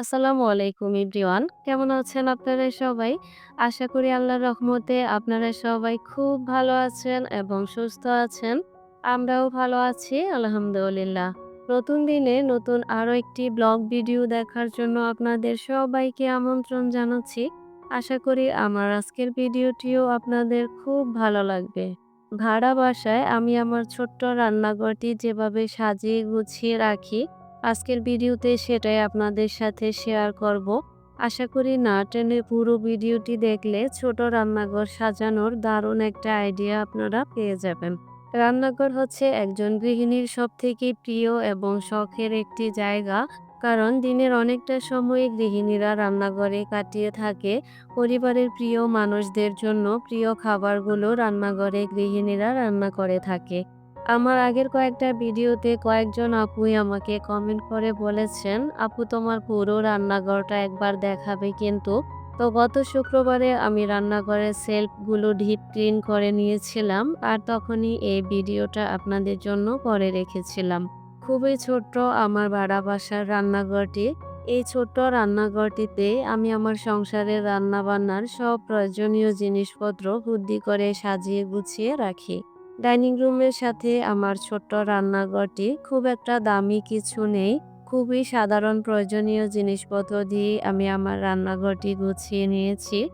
আসসালামু আলাইকুম এভরিওয়ান। কেমন আছেন আপনারা সবাই? আশা করি আল্লাহর রহমতে আপনারা সবাই খুব ভালো আছেন এবং সুস্থ আছেন। আমরাও ভালো আছি, আলহামদুলিল্লাহ। নতুন দিনে নতুন আরও একটি ব্লগ ভিডিও দেখার জন্য আপনাদের সবাইকে আমন্ত্রণ জানাচ্ছি। আশা করি আমার আজকের ভিডিওটিও আপনাদের খুব ভালো লাগবে। ভাড়া বাসায় আমি আমার ছোট্ট রান্নাঘরটি যেভাবে সাজিয়ে গুছিয়ে রাখি আজকের ভিডিওতে সেটাই আপনাদের সাথে শেয়ার করব। আশা করি না টেনে পুরো ভিডিওটি দেখলে ছোট রান্নাঘর সাজানোর দারুণ একটা আইডিয়া আপনারা পেয়ে যাবেন। রান্নাঘর হচ্ছে একজন গৃহিণীর সব থেকে প্রিয় এবং শখের একটি জায়গা, কারণ দিনের অনেকটা সময় গৃহিণীরা রান্নাঘরে কাটিয়ে থাকে। পরিবারের প্রিয় মানুষদের জন্য প্রিয় খাবারগুলো রান্নাঘরে গৃহিণীরা রান্না করে থাকে। আমার আগের কয়েকটা ভিডিওতে কয়েকজন আপুই আমাকে কমেন্ট করে বলেছেন, "আপু তোমার পুরো রান্নাঘরটা একবার দেখাবে কিন্তু।" তো গত শুক্রবারে আমি রান্নাঘরের সেলফগুলো ডিপ ক্লিন করে নিয়েছিলাম আর তখনই এই ভিডিওটা আপনাদের জন্য করে রেখেছিলাম। খুবই ছোট্ট আমার ভাড়া বাসার রান্নাঘরটি। এই ছোট্ট রান্নাঘরটিতে আমি আমার সংসারের রান্নাবান্নার সব প্রয়োজনীয় জিনিসপত্র বুদ্ধি করে সাজিয়ে গুছিয়ে রাখি। ডাইনিং রুমের সাথে আমার ছোট্ট রান্নাঘরটি খুব একটা দামি কিছু নেই। খুবই সাধারণ প্রয়োজনীয় জিনিসপত্র দিয়ে আমি আমার রান্নাঘরটি গুছিয়ে নিয়েছি।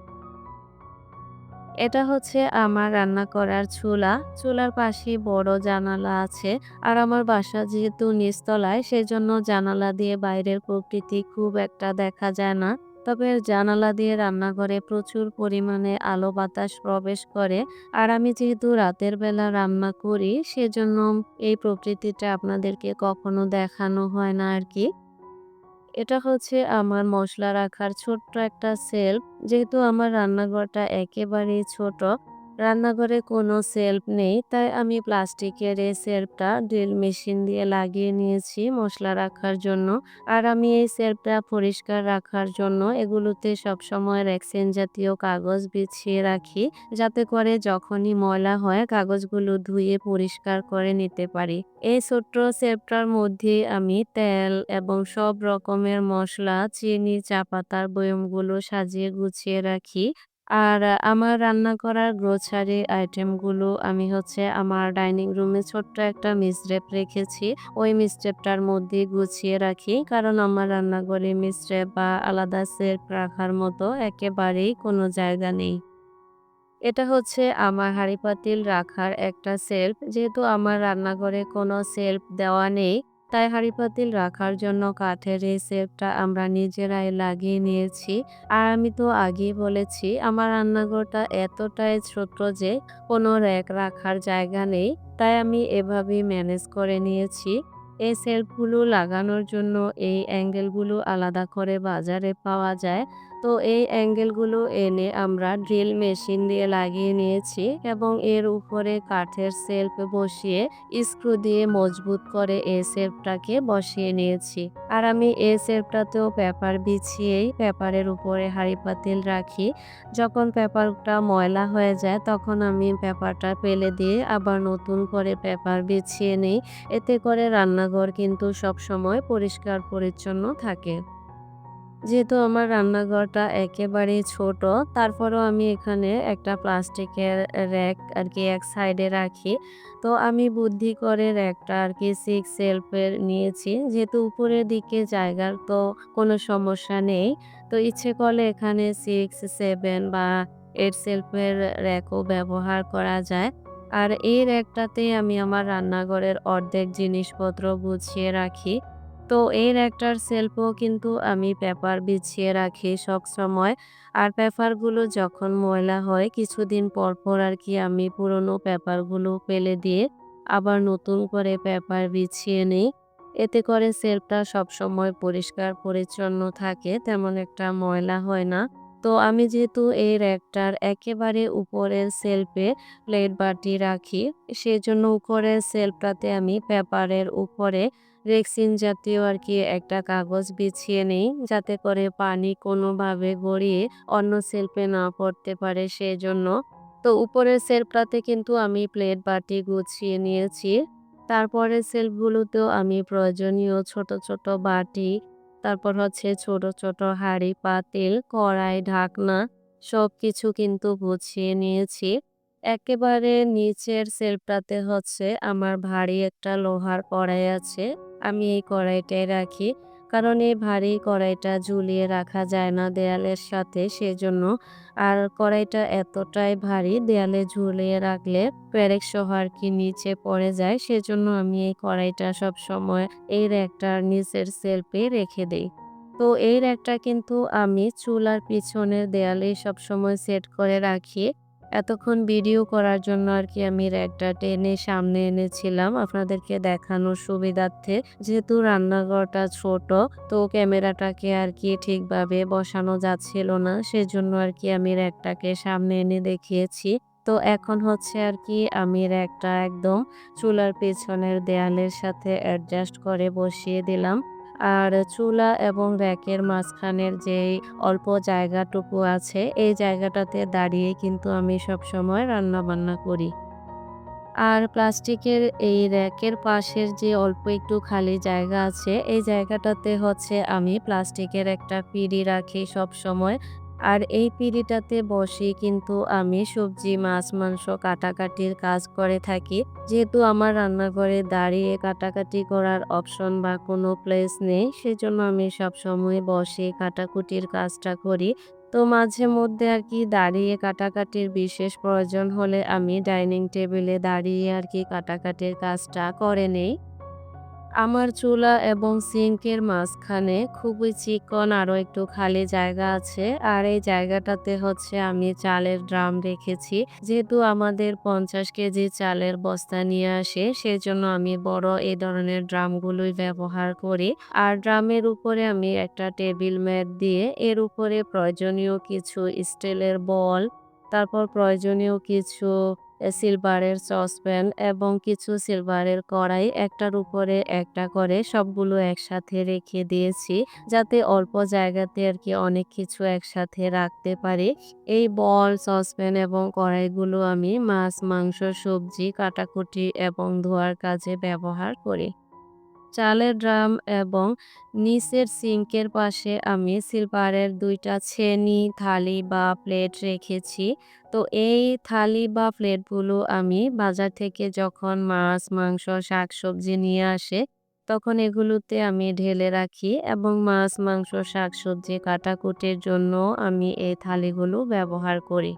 এটা হচ্ছে আমার রান্না করার চুলা। চুলার পাশে বড় জানালা আছে আর আমার বাসা যেহেতু নিচতলায়, সেজন্য জানালা দিয়ে বাইরের প্রকৃতি খুব একটা দেখা যায় না। তবে জানালা দিয়ে রান্নাঘরে প্রচুর পরিমাণে আলো বাতাস প্রবেশ করে। আর আমি যেহেতু রাতের বেলা রান্না করি, সেজন্য এই প্রকৃতিটা আপনাদেরকে কখনো দেখানো হয় না আর কি এটা হচ্ছে আমার মশলা রাখার ছোট্ট একটা সেলফ। যেহেতু আমার রান্নাঘরটা একেবারেই ছোট রান্নাঘরে কোনো সেলফ নেই, তাই আমি প্লাস্টিকের এই সেলফটা ড্রিল মেশিন দিয়ে লাগিয়ে নিয়েছি মশলা রাখার জন্য। আর আমি এই সেলফটা পরিষ্কার রাখার জন্য এগুলোতে সবসময় রেক্সেন জাতীয় কাগজ বিছিয়ে রাখি, যাতে করে যখনই ময়লা হয় কাগজগুলো ধুয়ে পরিষ্কার করে নিতে পারি। এই ছোট্ট সেলফটার মধ্যে আমি তেল এবং সব রকমের মশলা, চিনি, চা পাতার বয়মগুলো সাজিয়ে গুছিয়ে রাখি। আর আমার রান্না করার গ্রোসারি আইটেমগুলো আমি হচ্ছে আমার ডাইনিং রুমে ছোট্ট একটা মিসরেপ রেখেছি। ওই মিসরেপটার মধ্যে গুছিয়ে রাখি। কারণ আমার রান্নাঘরে মিসরেপ বা আলাদা সেলফ রাখার মতো একেবারেই কোনো জায়গা নেই। এটা হচ্ছে আমার হাঁড়ি পাতিল রাখার একটা সেলফ। যেহেতু আমার রান্নাঘরে কোনো সেলফ দেওয়া নেই, তাই হাঁড়ি পাতিল রাখার জন্য কাঠের এই সেলফটা আমরা নিজেরাই লাগিয়ে নিয়েছি। আর আমি তো আগেই বলেছি, আমার রান্নাঘরটা এতটাই ছোট্ট যে কোনো র‍্যাক রাখার জায়গা নেই। তাই আমি এভাবেই ম্যানেজ করে নিয়েছি। এই সেলফগুলো লাগানোর জন্য এই অ্যাঙ্গেলগুলো আলাদা করে বাজারে পাওয়া যায়। তো এই অ্যাঙ্গেলগুলো এনে আমরা ড্রিল মেশিন দিয়ে লাগিয়ে নিয়েছি এবং এর উপরে কাঠের সেলফ বসিয়ে স্ক্রু দিয়ে মজবুত করে এই সেলফটাকে বসিয়ে নিয়েছি। আর আমি এই সেলফটাতেও পেপার বিছিয়েই পেপারের উপরে হাঁড়ি পাতিল রাখি। যখন পেপারটা ময়লা হয়ে যায় তখন আমি পেপারটা পেলে দিয়ে আবার নতুন করে পেপার বিছিয়ে নিই। এতে করে রান্নাঘর কিন্তু সবসময় পরিষ্কার পরিচ্ছন্ন থাকে। যেহেতু আমার রান্নাঘরটা একেবারেই ছোট, তারপরেও আমি এখানে একটা প্লাস্টিকের র‍্যাক আর কি এক সাইডে রাখি। তো আমি বুদ্ধি করে র‍্যাকটা আর কি সিক্স সেলফের নিয়েছি। যেহেতু উপরের দিকে জায়গার তো কোনো সমস্যা নেই। তো ইচ্ছে করলে এখানে 6, 7 বা 8 শেলফের র‍্যাকও ব্যবহার করা যায়। আর এই র‍্যাকটাতেই আমি আমার রান্নাঘরের অর্ধেক জিনিসপত্র গুছিয়ে রাখি। তো এর একটার সেলফও কিন্তু আমি পেপার বিছিয়ে রাখি সবসময়। আর পেপারগুলো যখন ময়লা হয় কিছুদিন পর, পর আর কি আমি পুরনো পেপারগুলো ফেলে দিয়ে আবার নতুন করে পেপার বিছিয়ে নিই। এতে করে সেলফটা সবসময় পরিষ্কার পরিচ্ছন্ন থাকে তেমন একটা ময়লা হয় না। তো আমি যেহেতু এই র‍্যাকটার একেবারে উপরের সেলফে প্লেট বাটি রাখি সেজন্য উপরের সেলফটাতে আমি পেপারের উপরে রেক্সিন জাতীয় আর কি একটা কাগজ বিছিয়ে নেই যাতে করে পানি কোনোভাবে গড়িয়ে অন্য সেলফে না পড়তে পারে সেজন্য তো উপরের সেলফটাতে কিন্তু আমি প্লেট বাটি গুছিয়ে নিয়েছি তারপরে সেলফগুলোতেও আমি প্রয়োজনীয় ছোট ছোট বাটি তারপর হচ্ছে ছোট, ছোট হাঁড়ি, পাতিল, কড়াই, ঢাকনা সব কিছু কিন্তু গুছিয়ে নিয়েছি। একেবারে নিচের সেলফটাতে হচ্ছে আমার ভারী একটা লোহার কড়াই আছে। আমি এই কড়াইটাই রাখি। কারণ এই ভারী কড়াইটা ঝুলিয়ে রাখা যায় না দেয়ালের সাথে, সেজন্য। আর কড়াইটা এতটাই ভারী, দেয়ালে ঝুলিয়ে রাখলে প্যারেক সহ আর কি নিচে পড়ে যায়। সেজন্য আমি এই কড়াইটা সবসময় এই র্যাকটার নিচের সেলফে রেখে দেই। তো এই র্যাকটা কিন্তু আমি চুলার পিছনের দেয়ালেই সবসময় সেট করে রাখি। এতক্ষণ ভিডিও করার জন্য আর কি আমি র্যাকটা টেনে সামনে এনেছিলাম আপনাদেরকে দেখানোর সুবিধার্থে। যেহেতু রান্নাঘরটা ছোট, তো ক্যামেরাটাকে আর কি ঠিকভাবে বসানো যাচ্ছিল না। সেজন্য আর কি আমি র্যাকটাকে সামনে এনে দেখিয়েছি। তো এখন হচ্ছে আর কি আমি র্যাকটা একদম চুলার পেছনের দেয়ালের সাথে অ্যাডজাস্ট করে বসিয়ে দিলাম। আর চুলা এবং র্যাকের মাঝখানের যে অল্প জায়গাটুকু আছে, এই জায়গাটাতে দাঁড়িয়ে কিন্তু আমি সবসময় রান্নাবান্না করি। আর প্লাস্টিকের এই র্যাকের পাশের যে অল্প একটু খালি জায়গা আছে, এই জায়গাটাতে হচ্ছে আমি প্লাস্টিকের একটা পিড়ি রাখি সবসময়। আর এই পিঁড়িটাতে বসেই কিন্তু আমি সবজি, মাছ, মাংস কাটাকাটির কাজ করে থাকি। যেহেতু আমার রান্নাঘরে দাঁড়িয়ে কাটাকাটি করার অপশন বা কোনো প্লেস নেই সেজন্য আমি সবসময় বসে কাটাকুটির কাজটা করি। তো মাঝে মধ্যে আর কি দাঁড়িয়ে কাটাকাটির বিশেষ প্রয়োজন হলে আমি ডাইনিং টেবিলে দাঁড়িয়ে আর কি কাটাকাটির কাজটা করে নেই। আমার চুলা এবং সিঙ্কের মাঝখানে খুবই চিকন আরও একটু খালি জায়গা আছে। আর এই জায়গাটাতে হচ্ছে আমি চালের ড্রাম রেখেছি। যেহেতু আমাদের ৫০ কেজি চালের বস্তা নিয়ে আসে সেজন্য আমি বড় এ ধরনের ড্রামগুলোই ব্যবহার করি। আর ড্রামের উপরে আমি একটা টেবিল ম্যাট দিয়ে এর উপরে প্রয়োজনীয় কিছু স্টিলের বল, তারপর প্রয়োজনীয় কিছু সিলভারের সসপ্যান এবং কিছু সিলভারের কড়াই একটার উপরে একটা করে সবগুলো একসাথে রেখে দিয়েছি। যাতে অল্প জায়গাতে আর কি অনেক কিছু একসাথে রাখতে পারি। এই বল, সসপ্যান এবং কড়াইগুলো আমি মাছ, মাংস, সবজি কাটাকুটি এবং ধোয়ার কাজে ব্যবহার করি। চালের ড্রাম এবং নিচের সিঙ্কের পাশে আমি সিলভারের দুইটা ছেনি, থালি বা প্লেট রেখেছি। তো এই থালি বা প্লেটগুলো আমি বাজার থেকে যখন মাছ, মাংস, শাকসবজি নিয়ে আসে তখন এগুলোতে আমি ঢেলে রাখি এবং মাছ, মাংস, শাকসবজি কাটাকুটির জন্য আমি এই থালিগুলো ব্যবহার করি।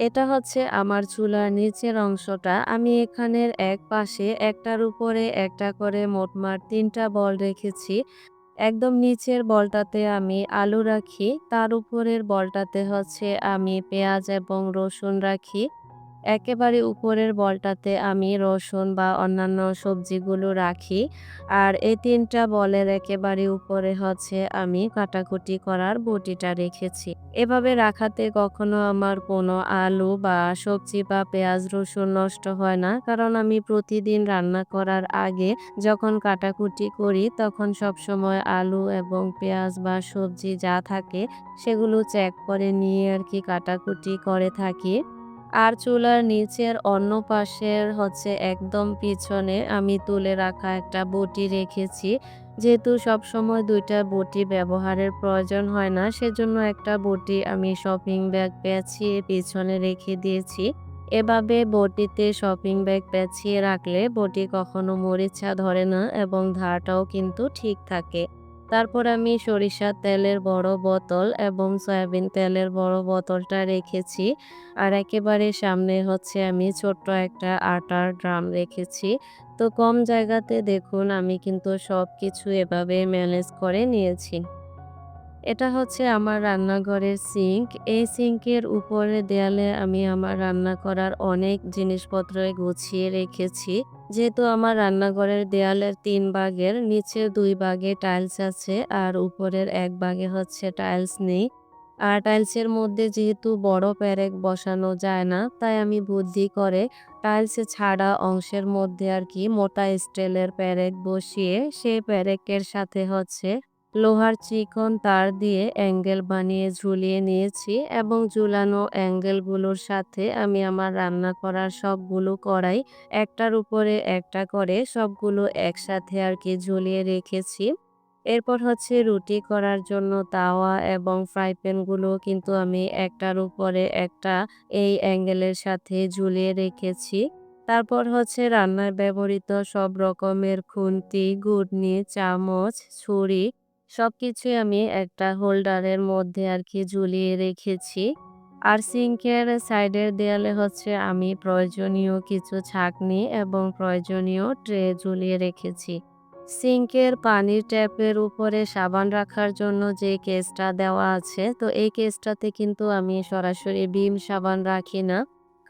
এটা হচ্ছে আমার চুলার নিচের অংশটা। আমি এখানের এক পাশে একটার উপরে একটা করে মোটমাট ৩ টা বল রেখেছি। একদম নিচের বলটাতে আমি আলু রাখি। তার উপরের বলটাতে হচ্ছে আমি পেঁয়াজ এবং রসুন রাখি। একেবারে উপরের বলটাতে আমি রসুন বা অন্যান্য সবজিগুলো রাখি। আর এই তিনটা বলের একেবারে উপরে হচ্ছে আমি কাটাকুটি করার বটিটা রেখেছি। এভাবে রাখাতে কখনো আমার কোনো আলু বা সবজি বা পেঁয়াজ, রসুন নষ্ট হয় না। কারণ আমি প্রতিদিন রান্না করার আগে যখন কাটাকুটি করি তখন সবসময় আলু এবং পেঁয়াজ বা সবজি যা থাকে সেগুলো চেক করে নিয়ে আর কি কাটাকুটি করে থাকি। আর চুলার নিচের অন্য পাশের হচ্ছে একদম পিছনে আমি তুলে রাখা একটা বটি রেখেছি। যেহেতু সবসময় ২ টা বটি ব্যবহারের প্রয়োজন হয় না, সেজন্য একটা বটি আমি শপিং ব্যাগ পেঁচিয়ে পিছনে রেখে দিয়েছি। এভাবে বটিতে শপিং ব্যাগ পেঁচিয়ে রাখলে বটি কখনো মরিচা ধরে না এবং ধারটাও কিন্তু ঠিক থাকে। তারপর আমি সরিষার তেলের বড় বোতল এবং সয়াবিন তেলের বড় বোতলটা রেখেছি। আর একেবারে সামনে হচ্ছে আমি ছোট্ট একটা আটার ড্রাম রেখেছি। তো কম জায়গাতে দেখুন আমি কিন্তু সব কিছু এভাবে ম্যানেজ করে নিয়েছি। এটা হচ্ছে আমার রান্নাঘরের সিঙ্ক। এই সিঙ্কের উপরের দেয়ালে আমি আমার রান্না করার অনেক জিনিসপত্র গুছিয়ে রেখেছি। যেহেতু আমার রান্নাঘরের দেয়ালের তিন ভাগের, নিচে দুই ভাগে টাইলস আছে আর উপরের এক ভাগে হচ্ছে টাইলস নেই। আর টাইলসের মধ্যে যেহেতু বড় প্যারেক বসানো যায় না, তাই আমি বুদ্ধি করে টাইলস ছাড়া অংশের মধ্যে আর কি মোটা স্টিলের প্যারেক বসিয়ে সেই পেরেকের সাথে হচ্ছে লোহার চিকন তার দিয়ে অ্যাঙ্গেল বানিয়ে ঝুলিয়ে নিয়েছি এবং ঝুলানো অ্যাঙ্গেলগুলোর সাথে আমি আমার রান্না করার সবগুলো কড়াই একটার উপরে একটা করে সবগুলো একসাথে আর কি ঝুলিয়ে রেখেছি। এরপর হচ্ছে রুটি করার জন্য তাওয়া এবং ফ্রাই প্যানগুলো কিন্তু আমি একটার উপরে একটা এই অ্যাঙ্গেলের সাথে ঝুলিয়ে রেখেছি। তারপর হচ্ছে রান্নায় ব্যবহৃত সব রকমের খুন্তি, ঘুর্ণি, চামচ, ছুরি সবকিছুই আমি একটা হোল্ডারের মধ্যে আর কি ঝুলিয়ে রেখেছি। আর সিঙ্কের সাইডের দেয়ালে হচ্ছে আমি প্রয়োজনীয় কিছু ছাঁকনি এবং প্রয়োজনীয় ট্রে ঝুলিয়ে রেখেছি। সিঙ্কের পানির ট্যাপের উপরে সাবান রাখার জন্য যে কেসটা দেওয়া আছে, তো এই কেসটাতে কিন্তু আমি সরাসরি ভিম সাবান রাখি না।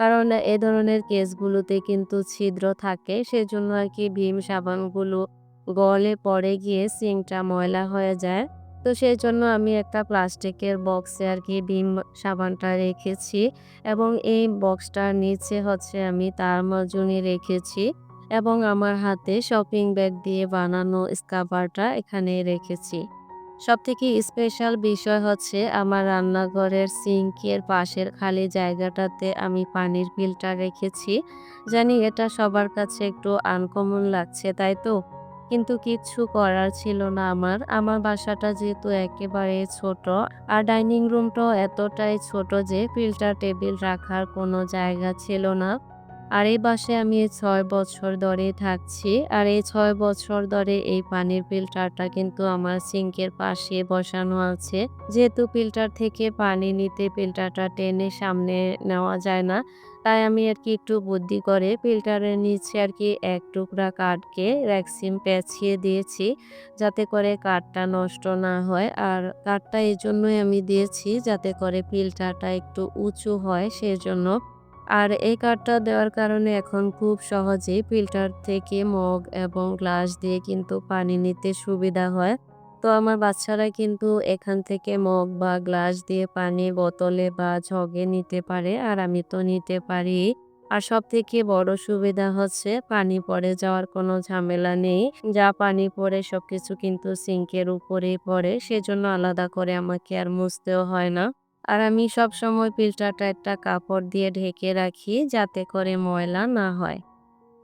কারণ এ ধরনের কেসগুলোতে কিন্তু ছিদ্র থাকে। সেজন্য আর কি ভিম সাবানগুলো গলে পড়ে গিয়ে সিঙ্কটা ময়লা হয়ে যায়। তো সেই জন্য আমি একটা প্লাস্টিকের বক্সে আর কি ভিম সাবানটা রেখেছি এবং এই বক্সটার নিচে হচ্ছে আমি তারমার্জনী রেখেছি এবং আমার হাতে শপিং ব্যাগ দিয়ে বানানো স্কাবারটা এখানে রেখেছি। সবথেকে স্পেশাল বিষয় হচ্ছে আমার রান্নাঘরের সিঙ্কের পাশের খালি জায়গাটাতে আমি পানির ফিল্টার রেখেছি। জানি এটা সবার কাছে একটু আনকমন লাগছে, তাই তো? কিন্তু কিচ্ছু করার ছিল না আমার। আমার বাসাটা যেহেতু একেবারে ছোট, আর ডাইনিং রুমটাও এতটাই ছোট যে ফিল্টার টেবিল রাখার কোনো জায়গা ছিল না। আর এই বাসায় আমি ছয় বছর ধরে থাকছি। আর এই ছয় বছর ধরে এই পানির ফিল্টারটা কিন্তু আমার সিঙ্কের পাশে বসানো আছে। যেহেতু ফিল্টার থেকে পানি নিতে ফিল্টারটা টেনে সামনে নেওয়া যায় না। তাই আমি আর কি একটু বুদ্ধি করে ফিল্টারের নিচে আর কি এক টুকরা কাঠকে রেক্সিন পেঁচিয়ে দিয়েছি। যাতে করে কাঠটা নষ্ট না হয়। আর কাঠটা এই জন্যই আমি দিয়েছি যাতে করে ফিল্টারটা একটু উঁচু হয়, সেজন্য। আর এই কার্ডটা দেওয়ার কারণে এখন খুব সহজেই ফিল্টার থেকে মগ এবং গ্লাস দিয়ে কিন্তু পানি নিতে সুবিধা হয়। তো আমার বাচ্চারা কিন্তু এখান থেকে মগ বা গ্লাস দিয়ে পানি বোতলে বা জগে নিতে পারে আর আমি তো নিতে পারি। আর সব থেকে বড় সুবিধা হচ্ছে পানি পড়ে যাওয়ার কোনো ঝামেলা নেই। যা পানি পড়ে সবকিছু কিন্তু সিঙ্কের উপরেই পড়ে। সেজন্য আলাদা করে আমাকে আর মুছতেও হয় না। আর আমি সবসময় ফিল্টারটা একটা কাপড় দিয়ে ঢেকে রাখি যাতে করে ময়লা না হয়।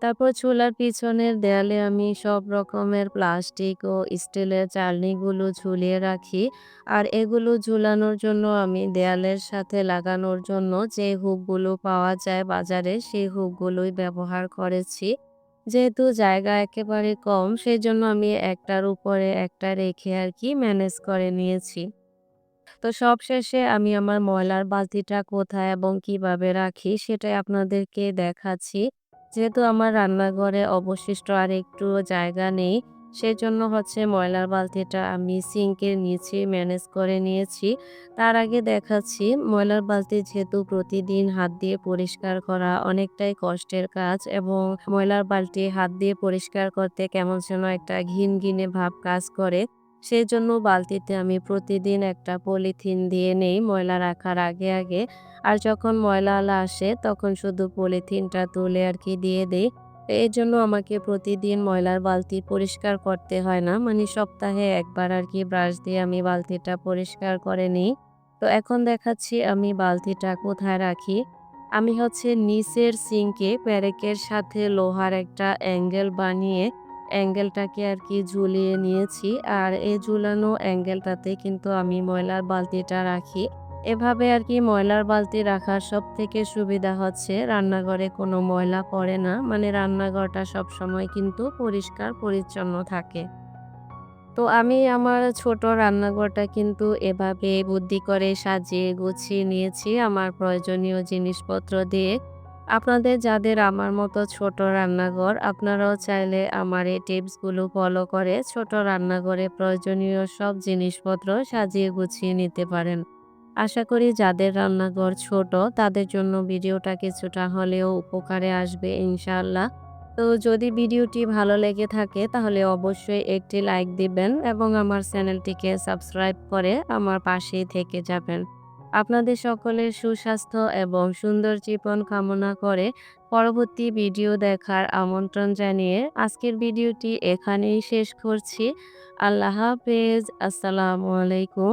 তারপর চুলার পিছনের দেয়ালে আমি সব রকমের প্লাস্টিক ও স্টিলের চালনিগুলো ঝুলিয়ে রাখি। আর এগুলো ঝুলানোর জন্য আমি দেয়ালের সাথে লাগানোর জন্য যে হুকগুলো পাওয়া যায় বাজারে সেই হুকগুলোই ব্যবহার করেছি। যেহেতু জায়গা একেবারে কম সেই জন্য আমি একটার উপরে একটা রেখে আর কি ম্যানেজ করে নিয়েছি। তো সবশেষে আমি আমার ময়লার বালতিটা কোথায় এবং কীভাবে রাখি সেটাই আপনাদেরকে দেখাচ্ছি। যেহেতু আমার রান্নাঘরে অবশিষ্ট আর একটু জায়গা নেই, সেজন্য হচ্ছে ময়লার বালতিটা আমি সিঙ্কের নিচে ম্যানেজ করে নিয়েছি। তার আগে দেখাচ্ছি ময়লার বালতি যেহেতু প্রতিদিন হাত দিয়ে পরিষ্কার করা অনেকটাই কষ্টের কাজ এবং ময়লার বালতি হাত দিয়ে পরিষ্কার করতে কেমন যেন একটা ঘিনঘিনে ভাব কাজ করে। সেজন্য বালতিতে আমি প্রতিদিন একটা পলিথিন দিয়ে নেই ময়লা রাখার আগে, আগে। আর যখন ময়লাওয়ালা আসে তখন শুধু পলিথিনটা তুলে আর কি দিয়ে দেই। জন্য আমাকে প্রতিদিন ময়লার বালতি পরিষ্কার করতে হয় না। মানে সপ্তাহে একবার আর কি ব্রাশ দিয়ে আমি বালতিটা পরিষ্কার করে নিই। তো এখন দেখাচ্ছি আমি বালতিটা কোথায় রাখি। আমি হচ্ছে নিচের সিঙ্কে প্যারেকের সাথে লোহার একটা অ্যাঙ্গেল বানিয়ে অ্যাঙ্গেলটাকে আর কি ঝুলিয়ে নিয়েছি। আর এই ঝুলানো অ্যাঙ্গেলটাতে কিন্তু আমি ময়লার বালতিটা রাখি। এভাবে আর কি ময়লার বালতি রাখার সব থেকে সুবিধা হচ্ছে, রান্নাঘরে কোনো ময়লা পড়ে না। মানে রান্নাঘরটা সবসময় কিন্তু পরিষ্কার, পরিচ্ছন্ন থাকে। তো আমি আমার ছোট রান্নাঘরটা কিন্তু এভাবে বুদ্ধি করে সাজিয়ে গুছিয়ে নিয়েছি আমার প্রয়োজনীয় জিনিসপত্র দিয়ে। আপনাদের যাদের আমার মতো ছোট রান্নাঘর, আপনারাও চাইলে আমার এই টিপসগুলো ফলো করে ছোট রান্নাঘরে প্রয়োজনীয় সব জিনিসপত্র সাজিয়ে গুছিয়ে নিতে পারেন। আশা করি যাদের রান্নাঘর ছোট, তাদের জন্য ভিডিওটা কিছুটা হলেও উপকারে আসবে ইনশাআল্লাহ। তো যদি ভিডিওটি ভালো লেগে থাকে, তাহলে অবশ্যই একটি লাইক দিবেন এবং আমার চ্যানেলটিকে সাবস্ক্রাইব করে আমার পাশেই থেকে যাবেন। আপনাদের সকলের সুস্বাস্থ্য এবং সুন্দর জীবন কামনা করে পরবর্তী ভিডিও দেখার আমন্ত্রণ জানিয়ে আজকের ভিডিওটি এখানেই শেষ করছি। আল্লাহ হাফেজ। আসসালামু আলাইকুম।